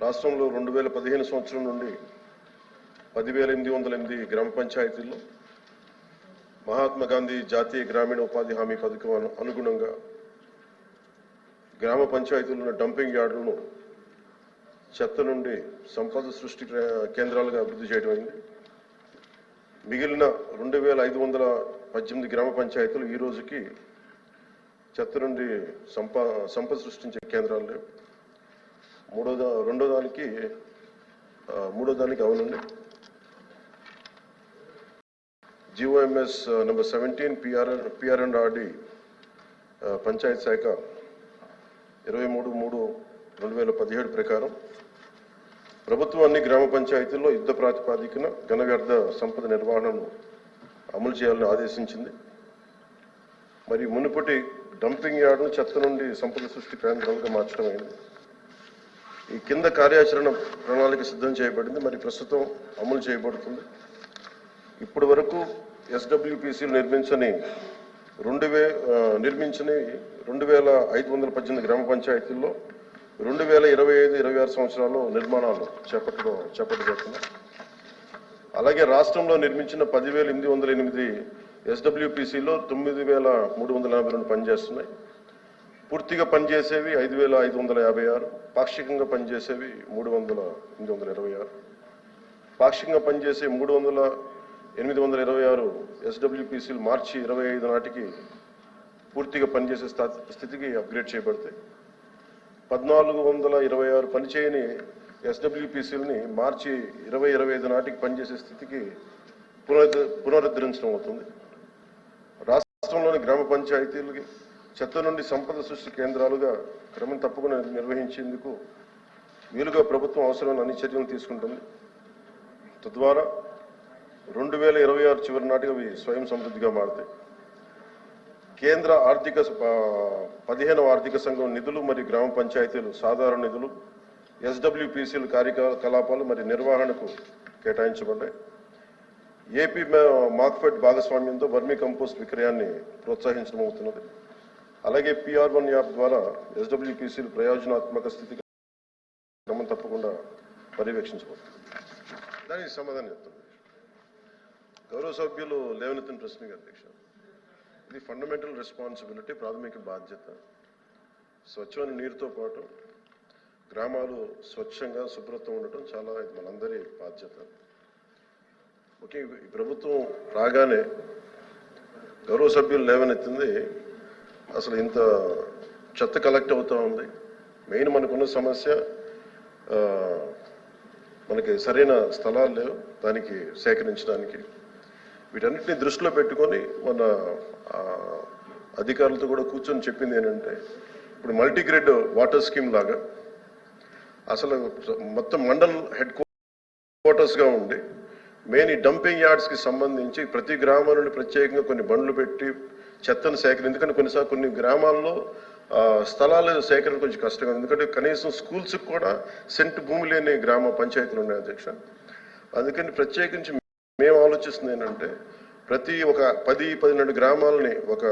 రాష్ట్రంలో రెండు వేల పదిహేను సంవత్సరం నుండి పదివేల ఎనిమిది వందల ఎనిమిది గ్రామ పంచాయతీల్లో మహాత్మా గాంధీ జాతీయ గ్రామీణ ఉపాధి హామీ పథకం అనుగుణంగా గ్రామ పంచాయతీలున్న డంపింగ్ యార్డులను చెత్త నుండి సంపద సృష్టి కే- కేంద్రాలుగా అభివృద్ధి చేయడం అయింది. మిగిలిన రెండు వేల ఐదు వందల పద్దెనిమిది గ్రామ పంచాయతీలు ఈ రోజుకి చెత్త నుండి సంప సంపద సృష్టించే కేంద్రాలు లేవు. మూడో దా రెండో దానికి మూడో దానికి అవునండి. GOMS number seventeen PR PR and RD panchayat శాఖ ఇరవై మూడు మూడు రెండు వేల పదిహేడు ప్రకారం ప్రభుత్వం అన్ని గ్రామ పంచాయతీల్లో యుద్ధ ప్రాతిపాదికన ఘన వ్యర్థ సంపద నిర్వహణను అమలు చేయాలని ఆదేశించింది. మరి మునుపటి డంపింగ్ యార్డును చెత్త నుండి సంపద సృష్టి కేంద్రాలుగా మార్చడం అయింది. ఈ కింద కార్యాచరణ ప్రణాళిక సిద్ధం చేయబడింది మరి ప్రస్తుతం అమలు చేయబడుతుంది. ఇప్పటి వరకు ఎస్డబ్ల్యూపీసీలు నిర్మించని రెండు వే నిర్మించని రెండు వేల ఐదు వందల పద్దెనిమిది గ్రామ పంచాయతీల్లో రెండు వేల ఇరవై ఐదు ఇరవై ఆరు సంవత్సరాల్లో నిర్మాణాలు చేపట్టడం చేపట్టబడుతున్నాయి అలాగే రాష్ట్రంలో నిర్మించిన పదివేల ఎనిమిది వందల ఎనిమిది ఎస్డబ్ల్యూపీసీలో తొమ్మిది వేల మూడు వందల యాభై రెండు పనిచేస్తున్నాయి. పూర్తిగా పనిచేసేవి ఐదు వేల ఐదు వందల యాభై ఆరు పాక్షికంగా పనిచేసేవి మూడు వందల ఎనిమిది వందల ఇరవై ఆరు. పాక్షికంగా పనిచేసే మూడు వందల ఎనిమిది వందల ఇరవై ఆరు ఎస్డబ్ల్యూపీసీలు మార్చి ఇరవై ఐదు నాటికి పూర్తిగా పనిచేసే స్థా- స్థితికి అప్గ్రేడ్ చేయబడతాయి. పద్నాలుగు వందల ఇరవై ఆరు పనిచేయని ఎస్డబ్ల్యూపీసీలని మార్చి ఇరవై ఇరవై ఐదు నాటికి పనిచేసే స్థితికి పునరుద్ధ పునరుద్ధరించడం అవుతుంది. రాష్ట్రంలోని గ్రామ పంచాయతీలకి చెత్త నుండి సంపద సృష్టి కేంద్రాలుగా క్రమం తప్పకుండా నిర్వహించేందుకు వీలుగా ప్రభుత్వం అవసరమైన అన్ని చర్యలు తీసుకుంటుంది. తద్వారా రెండు వేల ఇరవై ఆరు చివరి నాటికి అవి స్వయం సమృద్ధిగా మారుతాయి. కేంద్ర ఆర్థిక పదిహేనవ ఆర్థిక సంఘం నిధులు మరియు గ్రామ పంచాయతీలు సాధారణ నిధులు ఎస్డబ్ల్యూపీసీలు కార్యకలాపాలు మరియు నిర్వహణకు కేటాయించబడ్డాయి. ఏపీ మాక్ఫెడ్ భాగస్వామ్యంతో వర్మీ కంపోస్ట్ విక్రయాన్ని ప్రోత్సహించడం అవుతున్నది. అలాగే పిఆర్ వన్ యాప్ ద్వారా ఎస్డబ్ల్యూపీసీలు ప్రయోజనాత్మక స్థితికి క్రమం తప్పకుండా పర్యవేక్షించబడుతుంది దానికి సమాధానం చెప్తాను గౌరవ సభ్యులు లేవనెత్తిన ప్రశ్నకి అధ్యక్ష ఇది ఫండమెంటల్ రెస్పాన్సిబిలిటీ ప్రాథమిక బాధ్యత. స్వచ్ఛమైన నీరుతో పాటు గ్రామాలు స్వచ్ఛంగా శుభ్రత ఉండటం చాలా ఇది మనందరి బాధ్యత. ఓకే ఈ ప్రభుత్వం రాగానే గౌరవ సభ్యులు లేవనెత్తింది అసలు ఇంత చెత్త కలెక్ట్ అవుతూ ఉంది. మెయిన్ మనకున్న సమస్య మనకి సరైన స్థలాలు లేవు. దానికి సేకరించడానికి వీటన్నిటిని దృష్టిలో పెట్టుకొని మన అధికారులతో కూడా కూర్చొని చెప్పింది ఏంటంటే ఇప్పుడు మల్టీగ్రేడ్ వాటర్ స్కీమ్ లాగా అసలు మొత్తం మండల్ హెడ్ క్వార్టర్స్గా ఉండి మెయిన్ ఈ డంపింగ్ యార్డ్స్కి సంబంధించి ప్రతి గ్రామం నుండి ప్రత్యేకంగా కొన్ని బండ్లు పెట్టి చెత్తను సేకరణ ఎందుకంటే కొన్నిసార్లు కొన్ని గ్రామాల్లో స్థలాలు స్థలాల సేకరణ కొంచెం కష్టంగా ఉంది. ఎందుకంటే కనీసం స్కూల్స్ కూడా సెంట్ భూమి లేని గ్రామ పంచాయతీలు ఉన్నాయి అధ్యక్ష. అందుకని ప్రత్యేకించి మేము ఆలోచిస్తుంది ఏంటంటే ప్రతి ఒక పది పన్నెండు గ్రామాలని ఒక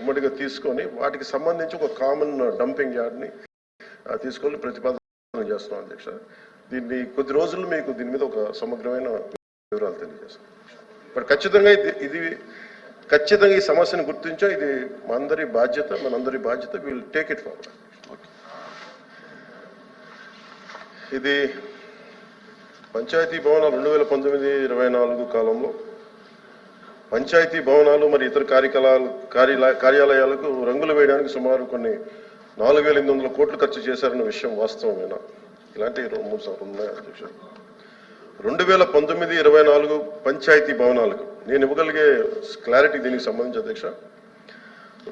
ఉమ్మడిగా తీసుకొని వాటికి సంబంధించి ఒక కామన్ డంపింగ్ యార్డ్ని తీసుకొని ప్రతిపాదన చేస్తున్నాం అధ్యక్ష. దీన్ని కొద్ది రోజులు మీకు దీని మీద ఒక సమగ్రమైన వివరాలు తెలియజేస్తాం. ఇప్పుడు ఖచ్చితంగా ఇది ఇది ఖచ్చితంగా ఈ సమస్యను గుర్తించాం. ఇది మనందరి బాధ్యత మనందరి బాధ్యత. వీల్ టేక్ ఇట్ ఫార్వర్డ్ ఇది పంచాయతీ భవనాలు రెండు వేల పంతొమ్మిది ఇరవై నాలుగు కాలంలో పంచాయతీ భవనాలు మరి ఇతర కార్యకలాలు కార్యాలయ కార్యాలయాలకు రంగులు వేయడానికి సుమారు కొన్ని నాలుగు వేల ఎనిమిది వందల కోట్లు ఖర్చు చేశారన్న విషయం వాస్తవమేనా? ఇలాంటి మూడు సార్లు ఉన్నాయి అధ్యక్ష. రెండు వేల పంతొమ్మిది ఇరవై నాలుగు పంచాయతీ భవనాలకు నేను ఇవ్వగలిగే క్లారిటీ దీనికి సంబంధించి అధ్యక్ష.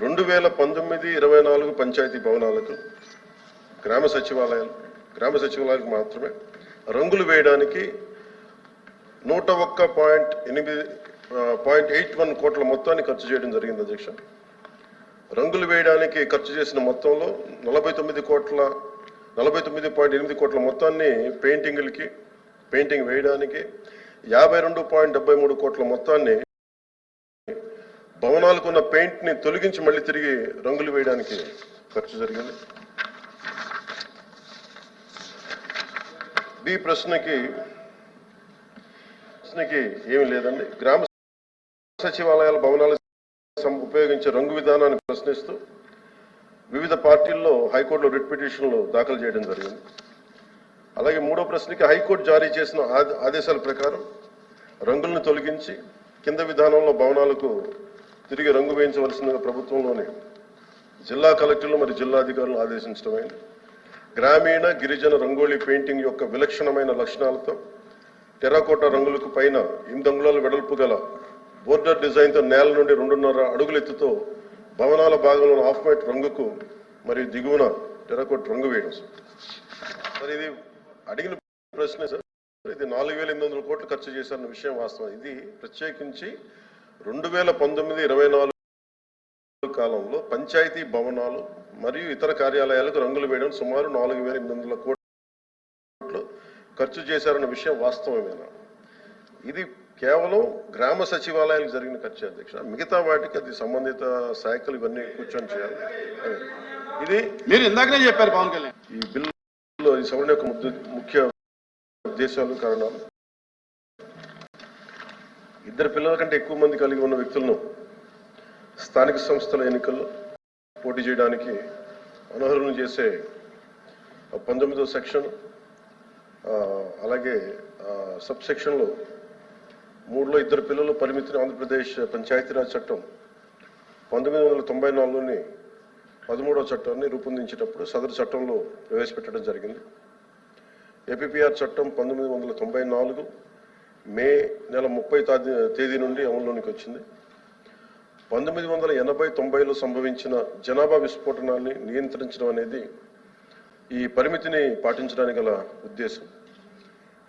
రెండు వేల పంతొమ్మిది ఇరవై నాలుగు పంచాయతీ భవనాలకు గ్రామ సచివాలయాలు గ్రామ సచివాలయాలకు మాత్రమే రంగులు వేయడానికి నూట ఒక్క పాయింట్ ఎనిమిది పాయింట్ ఎయిట్ వన్ కోట్ల మొత్తాన్ని ఖర్చు చేయడం జరిగింది అధ్యక్ష. రంగులు వేయడానికి ఖర్చు చేసిన మొత్తంలో నలభై తొమ్మిది కోట్ల నలభై తొమ్మిది పాయింట్ ఎనిమిది కోట్ల మొత్తాన్ని పెయింటింగ్లకి పెయింటింగ్ వేయడానికి యాభై రెండు పాయింట్ డెబ్బై మూడు కోట్ల మొత్తాన్ని భవనాలకు ఉన్న పెయింట్ని తొలగించి మళ్ళీ తిరిగి రంగులు వేయడానికి ఖర్చు జరిగింది. బి ప్రశ్నకి ప్రశ్నకి ఏమీ లేదండి. గ్రామ సచివాలయాల భవనాలు ఉపయోగించే రంగు విధానాన్ని ప్రశ్నిస్తూ వివిధ పార్టీల్లో హైకోర్టులో రిట్ పిటిషన్లు దాఖలు చేయడం జరిగింది. అలాగే మూడో ప్రశ్నకి హైకోర్టు జారీ చేసిన ఆదేశాల ప్రకారం రంగులను తొలగించి కింద విధానంలో భవనాలకు తిరిగి రంగు వేయించవలసిందిగా ప్రభుత్వంలోని జిల్లా కలెక్టర్లు మరియు జిల్లా అధికారులను ఆదేశించడమైంది గ్రామీణ గిరిజన రంగోళీ పెయింటింగ్ యొక్క విలక్షణమైన లక్షణాలతో టెరాకోట రంగులకు పైన ఎనిమిది అంగుళాల వెడల్పు గల బోర్డర్ డిజైన్తో నేల నుండి రెండున్నర అడుగుల ఎత్తుతో భవనాల భాగంలో ఆఫ్ వైట్ రంగుకు మరియు దిగువన టెరాకోట్ రంగు వేయడం సార్. ఇది అడిగిన ప్రశ్నే సార్ ఇది నాలుగు వేల ఎనిమిది వందల కోట్లు ఖర్చు చేశారన్న విషయం వాస్తవం. ఇది ప్రత్యేకించి రెండు వేల పంతొమ్మిది ఇరవై నాలుగు కాలంలో పంచాయతీ భవనాలు మరియు ఇతర కార్యాలయాలకు రంగులు వేయడం సుమారు నాలుగు వేల ఎనిమిది వందల కోట్లు ఖర్చు చేశారన్న విషయం వాస్తవమేనా? ఇది కేవలం గ్రామ సచివాలయాలకు జరిగిన ఖర్చు అధ్యక్ష. మిగతా వాటికి అది సంబంధిత శాఖలు ఇవన్నీ కూర్చొని చేయాలి. ఇది మీరు ఇందాకనే చెప్పారు పవన్ కళ్యాణ్. ఈ బిల్లులో ఈ సవరణ యొక్క ముఖ్య ఉద్దేశాలు కారణాలు ఇద్దరు పిల్లల కంటే ఎక్కువ మంది కలిగి ఉన్న వ్యక్తులను స్థానిక సంస్థల ఎన్నికల్లో పోటీ చేయడానికి అనర్హులను చేసే పంతొమ్మిదో సెక్షన్ అలాగే సబ్ సెక్షన్లో మూడులో ఇద్దరు పిల్లల పరిమితిని ఆంధ్రప్రదేశ్ పంచాయతీరాజ్ చట్టం పంతొమ్మిది వందల తొంభై నాలుగులోని పదమూడవ చట్టాన్ని రూపొందించేటప్పుడు సదరు చట్టంలో ప్రవేశపెట్టడం జరిగింది. ఏపీపీఆర్ చట్టం పంతొమ్మిది వందల తొంభై నాలుగు మే నెల ముప్పై తేదీ నుండి అమల్లోనికి వచ్చింది. పంతొమ్మిది వందల ఎనభై తొంభైలో సంభవించిన జనాభా విస్ఫోటనాన్ని నియంత్రించడం అనేది ఈ పరిమితిని పాటించడానికి గల ఉద్దేశం.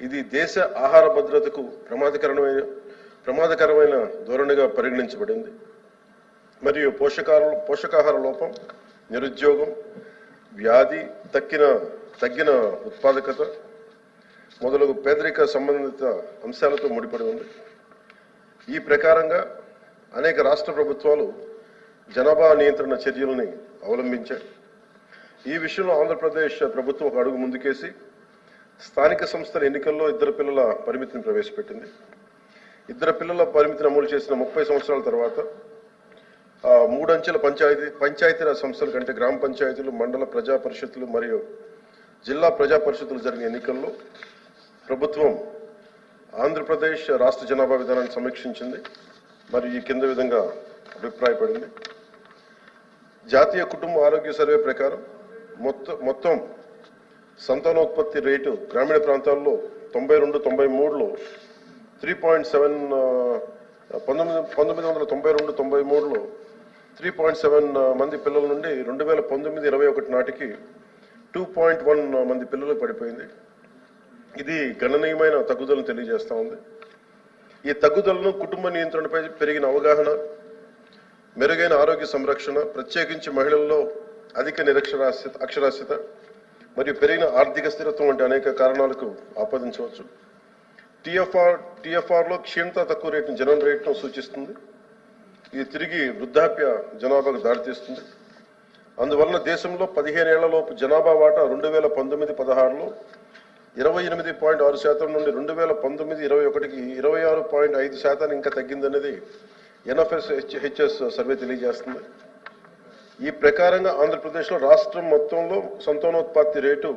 ఇది దేశ ఆహార భద్రతకు ప్రమాదకరమైన ప్రమాదకరమైన ధోరణిగా పరిగణించబడింది. మరియు పోషకాహార పోషకాహార లోపం నిరుద్యోగం వ్యాధి తక్కిన తగ్గిన ఉత్పాదకత మొదలగు పేదరిక సంబంధిత అంశాలతో ముడిపడి ఉంది. ఈ ప్రకారంగా అనేక రాష్ట్ర ప్రభుత్వాలు జనాభా నియంత్రణ చర్యలని అవలంబించాయి. ఈ విషయంలో ఆంధ్రప్రదేశ్ ప్రభుత్వం ఒక అడుగు ముందుకేసి స్థానిక సంస్థల ఎన్నికల్లో ఇద్దరు పిల్లల పరిమితిని ప్రవేశపెట్టింది. ఇద్దరు పిల్లల పరిమితిని అమలు చేసిన ముప్పై సంవత్సరాల తర్వాత మూడంచెల పంచాయతీ పంచాయతీరాజ్ సంస్థల కంటే గ్రామ పంచాయతీలు మండల ప్రజా పరిషత్తులు మరియు జిల్లా ప్రజా పరిషత్తులు జరిగిన ఎన్నికల్లో ప్రభుత్వం ఆంధ్రప్రదేశ్ రాష్ట్ర జనాభా విధానాన్ని సమీక్షించింది. మరియు ఈ కింద విధంగా అభిప్రాయపడింది. జాతీయ కుటుంబ ఆరోగ్య సర్వే ప్రకారం మొత్తం మొత్తం సంతానోత్పత్తి రేటు గ్రామీణ ప్రాంతాల్లో తొంభై రెండు తొంభై మూడులో త్రీ పాయింట్ సెవెన్ పంతొమ్మిది పంతొమ్మిది వందల తొంభై రెండు తొంభై మూడులో త్రీ పాయింట్ సెవెన్ మంది పిల్లల నుండి రెండు వేల పంతొమ్మిది ఇరవై ఒకటి నాటికి టూ పాయింట్ వన్ మంది పిల్లలు పడిపోయింది. ఇది గణనీయమైన తగ్గుదలను తెలియజేస్తూ ఉంది. ఈ తగ్గుదలను కుటుంబ నియంత్రణపై పెరిగిన అవగాహన మెరుగైన ఆరోగ్య సంరక్షణ ప్రత్యేకించి మహిళల్లో అధిక నిరక్షరాస్యత అక్షరాస్యత మరియు పెరిగిన ఆర్థిక స్థిరత్వం వంటి అనేక కారణాలకు ఆపాదించవచ్చు. టిఎఫ్ఆర్ టిఎఫ్ఆర్లో క్షీణత తక్కువ రేటును జనరల్ రేట్ను సూచిస్తుంది. ఇది తిరిగి వృద్ధాప్య జనాభాకు దారితీస్తుంది. అందువలన దేశంలో పదిహేను ఏళ్ళలోపు జనాభా వాటా రెండు వేల పంతొమ్మిది పదహారులో ఇరవై ఎనిమిది పాయింట్ ఆరు శాతం నుండి రెండు వేల పంతొమ్మిది ఇరవై ఒకటికి ఇరవై ఆరు పాయింట్ ఐదు శాతాన్ని ఇంకా తగ్గిందనేది ఎన్ఎఫ్ఎస్ హెచ్ఎస్ సర్వే తెలియజేస్తుంది. ఈ ప్రకారంగా ఆంధ్రప్రదేశ్లో రాష్ట్రం మొత్తంలో సంతానోత్పత్తి రేటు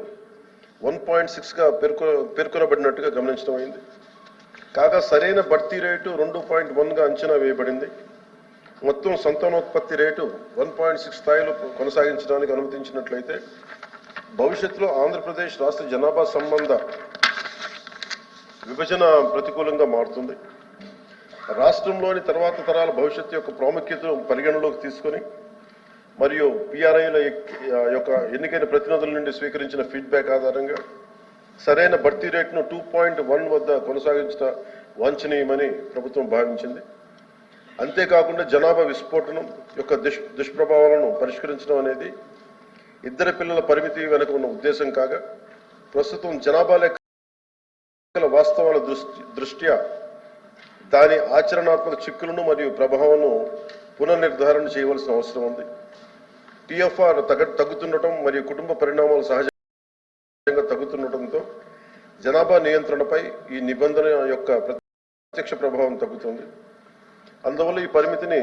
వన్ పాయింట్ సిక్స్గా పేర్కొ పేర్కొనబడినట్టుగా గమనించడం అయింది. కాగా సరైన భర్తీ రేటు రెండు పాయింట్ వన్గా అంచనా వేయబడింది. మొత్తం సంతానోత్పత్తి రేటు వన్ పాయింట్ సిక్స్ స్థాయిలో కొనసాగించడానికి అనుమతించినట్లయితే భవిష్యత్తులో ఆంధ్రప్రదేశ్ రాష్ట్ర జనాభా సంబంధ విభజన ప్రతికూలంగా మారుతుంది. రాష్ట్రంలోని తర్వాత తరాల భవిష్యత్తు యొక్క ప్రాముఖ్యతను పరిగణలోకి తీసుకొని మరియు పిఆర్ఐల యొక్క ఎన్నికైన ప్రతినిధుల నుండి స్వీకరించిన ఫీడ్బ్యాక్ ఆధారంగా సరైన భర్తీ రేట్ను టూ పాయింట్ వన్ వద్ద కొనసాగించడం వాంఛనీయమని ప్రభుత్వం భావించింది. అంతేకాకుండా జనాభా విస్ఫోటనం యొక్క దుష్ దుష్ప్రభావాలను పరిష్కరించడం అనేది ఇద్దరు పిల్లల పరిమితి వెనుక ఉన్న ఉద్దేశం కాగా ప్రస్తుతం జనాభా లెక్కల వాస్తవాల దృష్టి దృష్ట్యా దాని ఆచరణాత్మక చిక్కులను మరియు ప్రభావంను పునర్నిర్ధారణ చేయవలసిన అవసరం ఉంది. టిఎఫ్ఆర్ తగ్గ తగ్గుతుండటం మరియు కుటుంబ పరిణామాలు సహజంగా తగ్గుతుండటంతో జనాభా నియంత్రణపై ఈ నిబంధన యొక్క ప్రత్యక్ష ప్రభావం తగ్గుతుంది. అందువల్ల ఈ పరిమితిని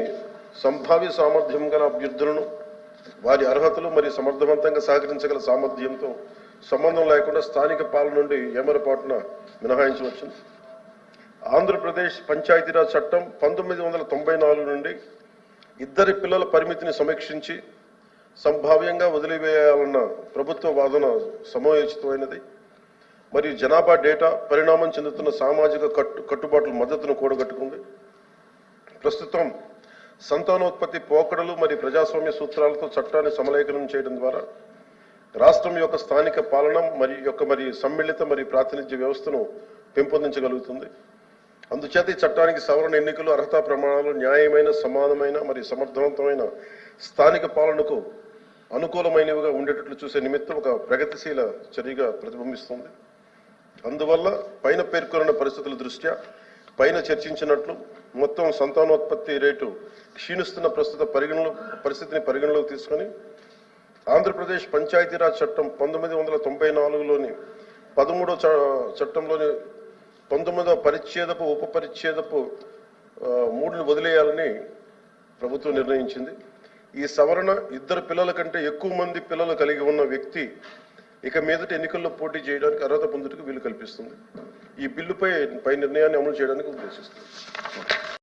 సంభావ్య సామర్థ్యం గల అభ్యర్థులను వారి అర్హతలు మరియు సమర్థవంతంగా సహకరించగల సామర్థ్యంతో సంబంధం లేకుండా స్థానిక పాలన నుండి ఏమరపాటున మినహాయించవచ్చు ఆంధ్రప్రదేశ్ పంచాయతీరాజ్ చట్టం పంతొమ్మిది వందల తొంభై నాలుగు నుండి ఇద్దరి పిల్లల పరిమితిని సమీక్షించి సంభావ్యంగా వదిలివేయాలన్న ప్రభుత్వ వాదన సమయోచితమైనది. మరియు జనాభా డేటా పరిణామం చెందుతున్న సామాజిక కట్టు కట్టుబాట్ల మద్దతును కూడగట్టుకుంది. ప్రస్తుతం సంతానోత్పత్తి పోకడలు మరియు ప్రజాస్వామ్య సూత్రాలతో చట్టాన్ని సమలేఖనం చేయడం ద్వారా రాష్ట్రం యొక్క స్థానిక పాలన మరియు యొక్క మరి సమ్మిళిత మరియు ప్రాతినిధ్య వ్యవస్థను పెంపొందించగలుగుతుంది. అందుచేత ఈ చట్టానికి సవరణ ఎన్నికలు అర్హతా ప్రమాణాలు న్యాయమైన సమానమైన మరియు సమర్థవంతమైన స్థానిక పాలనకు అనుకూలమైనవిగా ఉండేటట్లు చూసే నిమిత్తం ఒక ప్రగతిశీల చర్యగా ప్రతిబింబిస్తుంది. అందువల్ల పైన పేర్కొన్న పరిస్థితుల దృష్ట్యా పైన చర్చించినట్లు మొత్తం సంతానోత్పత్తి రేటు క్షీణిస్తున్న ప్రస్తుత పరిగణలో పరిస్థితిని పరిగణలోకి తీసుకొని ఆంధ్రప్రదేశ్ పంచాయతీరాజ్ చట్టం పంతొమ్మిది వందల తొంభై నాలుగులోని పదమూడో చ- చట్టంలోని పంతొమ్మిదవ పరిచ్ఛేదపు ఉప పరిచ్ఛేదపు మూడుని వదిలేయాలని ప్రభుత్వం నిర్ణయించింది. ఈ సవరణ ఇద్దరు పిల్లల కంటే ఎక్కువ మంది పిల్లలు కలిగి ఉన్న వ్యక్తి ఇక మీదట ఎన్నికల్లో పోటీ చేయడానికి అర్హత పొందుటకు వీలు కల్పిస్తుంది. ఈ బిల్లుపై పై నిర్ణయాన్ని అమలు చేయడానికి ఉద్దేశిస్తుంది.